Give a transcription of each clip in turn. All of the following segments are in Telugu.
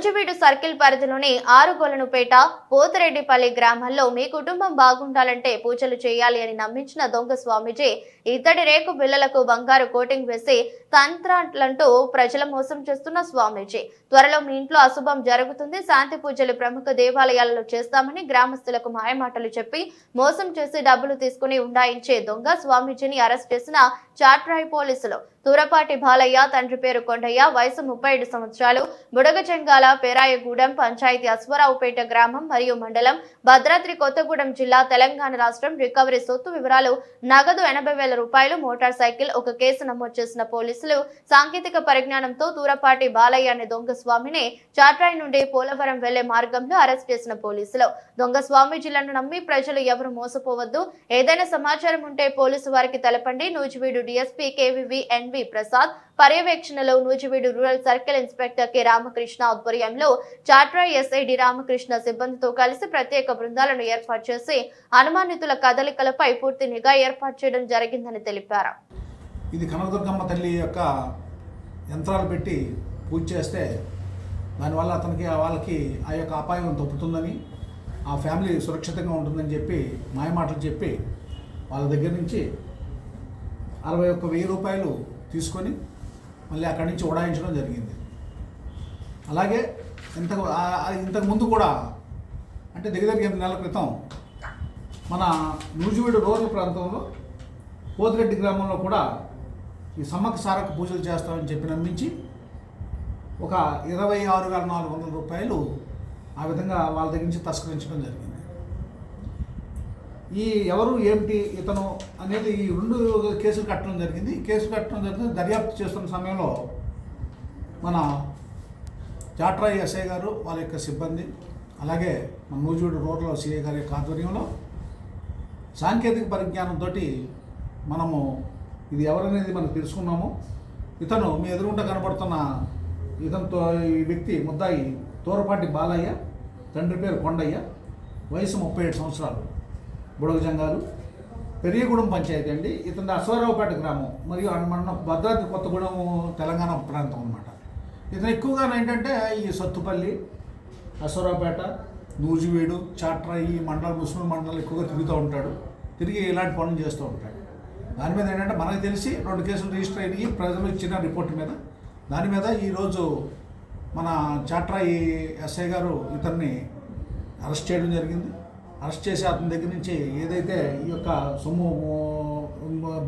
నూజివీడు సర్కిల్ పరిధిలోని ఆరుగొలనుపేట పోతిరెడ్డిపల్లి గ్రామాల్లో మీ కుటుంబం బాగుండాలంటే పూజలు చేయాలి అని నమ్మించిన దొంగ స్వామీజీ ఇత్తడి రేకు బిల్లలకు బంగారు కోటింగ్ వేసి తంత్రాలంటూ ప్రజల మోసం చేస్తున్న స్వామీజీ. త్వరలో మీ ఇంట్లో అశుభం జరుగుతుంది శాంతి పూజలు ప్రముఖ దేవాలయాలలో చేస్తామని గ్రామస్తులకు మాయమాటలు చెప్పి మోసం చేసి డబ్బులు తీసుకుని ఉండాయించే దొంగ స్వామీజీని అరెస్ట్ చేసిన చాట్రాయ్ పోలీసులు. తూరపాటి బాలయ్య తండ్రి పేరు కొండయ్య వయసు ముప్పై ఏడు సంవత్సరాలు. బుడగజంగాల పేరాయగూడెం పంచాయతీ అశ్వరావుపేట గ్రామం మరియు మండలం భద్రాద్రి కొత్తగూడెం జిల్లా తెలంగాణ రాష్ట్రం. రికవరీ సొత్తు వివరాలు నగదు ఎనభై వేల రూపాయలు మోటార్ సైకిల్ ఒక కేసు నమోదు చేసిన పోలీసులు సాంకేతిక పరిజ్ఞానంతో తూరపాటి బాలయ్య అనే దొంగ స్వామిని చాట్రాయి నుండి పోలవరం వెళ్ళే మార్గంలో అరెస్ట్ చేసిన పోలీసులు. దొంగ స్వామీజీలను నమ్మి ప్రజలు ఎవరు మోసపోవద్దు. ఏదైనా సమాచారం ఉంటే పోలీసు వారికి తెలపండి. Nuzvid DSP KVV NV Prasad. పర్యవేక్షణలో Nuzvid rural circle inspector K Ramakrishna ఆధ్వర్యంలో చాట్రా ఎస్ఐడి రామకృష్ణ సిబ్బందితో కలిసి ప్రత్యేక బృందాలను ఏర్పాటు చేసి అనుమానితుల కదలికలపై పూర్తి నిఘా ఏర్పాటు చేయడం జరిగిందని తెలిపారు. ఇది కనకదుర్గమ్మ తల్లి యొక్క యంత్రాలు పెట్టి పూజ చేస్తే దానివల్ల అతనికి వాళ్ళకి ఆ యొక్క అపాయం తప్పుతుందని ఆ ఫ్యామిలీ సురక్షితంగా ఉంటుందని చెప్పి మాయమాటలు చెప్పి వాళ్ళ దగ్గర నుంచి అరవై ఒక్క వెయ్యి రూపాయలు తీసుకొని మళ్ళీ అక్కడి నుంచి ఉడాయించడం జరిగింది. అలాగే ఇంతకు ఇంతకు ముందు కూడా అంటే దగ్గర దగ్గర ఎనిమిది నెలల క్రితం మన నూజివీడు రూరల్ ప్రాంతంలో పోతిరెడ్డి గ్రామంలో కూడా ఈ సమ్మక్క సారక పూజలు చేస్తామని చెప్పి నమ్మించి ఒక ఇరవై ఆరు వేల నాలుగు వందల రూపాయలు ఆ విధంగా వాళ్ళ దగ్గర నుంచి తస్కరించడం జరిగింది. ఈ ఎవరు ఏమిటి ఇతను అనేది ఈ రెండు కేసులు కట్టడం జరిగింది. కేసు కట్టడం జరిగింది. దర్యాప్తు చేస్తున్న సమయంలో మన జాట్రా ఎస్ఐ గారు వాళ్ళ యొక్క సిబ్బంది అలాగే మన నూజివీడు రోడ్లో సిఐ గారి యొక్క ఆధ్వర్యంలో సాంకేతిక పరిజ్ఞానంతో మనము ఇది ఎవరనేది మనం తెలుసుకున్నాము. ఇతను మీ ఎదురుగుంట కనబడుతున్న ఇతనితో ఈ వ్యక్తి ముద్దాయి తోరపాటి బాలయ్య తండ్రి పేరు కొండయ్య వయసు ముప్పై ఏడు సంవత్సరాలు. బుడగజంగాలు పెరియగూడెం పంచాయతీ అండి. ఇతని అశ్వారావుపేట గ్రామం మరియు మన భద్రాద్రి కొత్తగూడెం తెలంగాణ ప్రాంతం అన్నమాట. ఇతను ఎక్కువగా ఏంటంటే ఈ సత్తుపల్లి అశ్వరావుపేట నూజివీడు చాట్రా ఈ మండలం ముస్లిం మండలం ఎక్కువగా తిరుగుతూ ఉంటాడు. తిరిగి ఇలాంటి పనులు చేస్తూ ఉంటాడు. దాని మీద ఏంటంటే మనకు తెలిసి రెండు కేసులు రిజిస్టర్ అయినాయి ప్రజలు ఇచ్చిన రిపోర్ట్ మీద. దాని మీద ఈరోజు మన చాట్రా ఈ ఎస్ఐ గారు ఇతన్ని అరెస్ట్ చేయడం జరిగింది. అరెస్ట్ చేసి అతని దగ్గర నుంచి ఏదైతే ఈ యొక్క సొమ్ము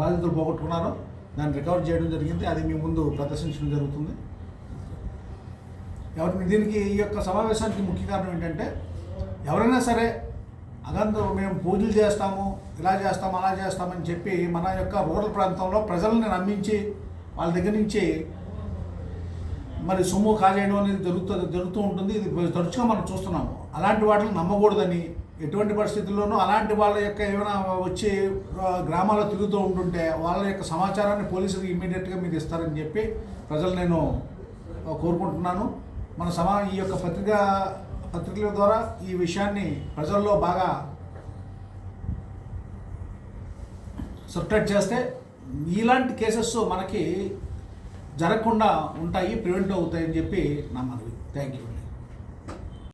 బాధితులు పోగొట్టుకున్నారో దాన్ని రికవర్ చేయడం జరిగింది. అది మీ ముందు ప్రదర్శించడం జరుగుతుంది. ఎవరి దీనికి ఈ యొక్క సమావేశానికి ముఖ్య కారణం ఏంటంటే ఎవరైనా సరే అదంతా మేము పూజలు చేస్తాము ఇలా చేస్తాము అలా చేస్తామని చెప్పి మన యొక్క రూరల్ ప్రాంతంలో ప్రజల్ని నమ్మించి వాళ్ళ దగ్గర నుంచి మరి సొమ్ము కాజేయడం అనేది జరుగుతుంది జరుగుతూ ఉంటుంది. ఇది తరచుగా మనం చూస్తున్నాము. అలాంటి వాటిని నమ్మకూడదని ఎటువంటి పరిస్థితుల్లోనూ అలాంటి వాళ్ళ యొక్క ఏమైనా వచ్చి గ్రామాల్లో తిరుగుతూ ఉంటుంటే వాళ్ళ యొక్క సమాచారాన్ని పోలీసులకు ఇమ్మీడియట్గా మీరు ఇస్తారని చెప్పి ప్రజలు నేను కోరుకుంటున్నాను. మన సమా ఈ యొక్క పత్రిక పత్రికల ద్వారా ఈ విషయాన్ని ప్రజల్లో బాగా సర్క్యులేట్ చేస్తే ఇలాంటి కేసెస్ మనకి జరగకుండా ఉంటాయి ప్రివెంట్ అవుతాయని చెప్పి నా మనవి. Thank you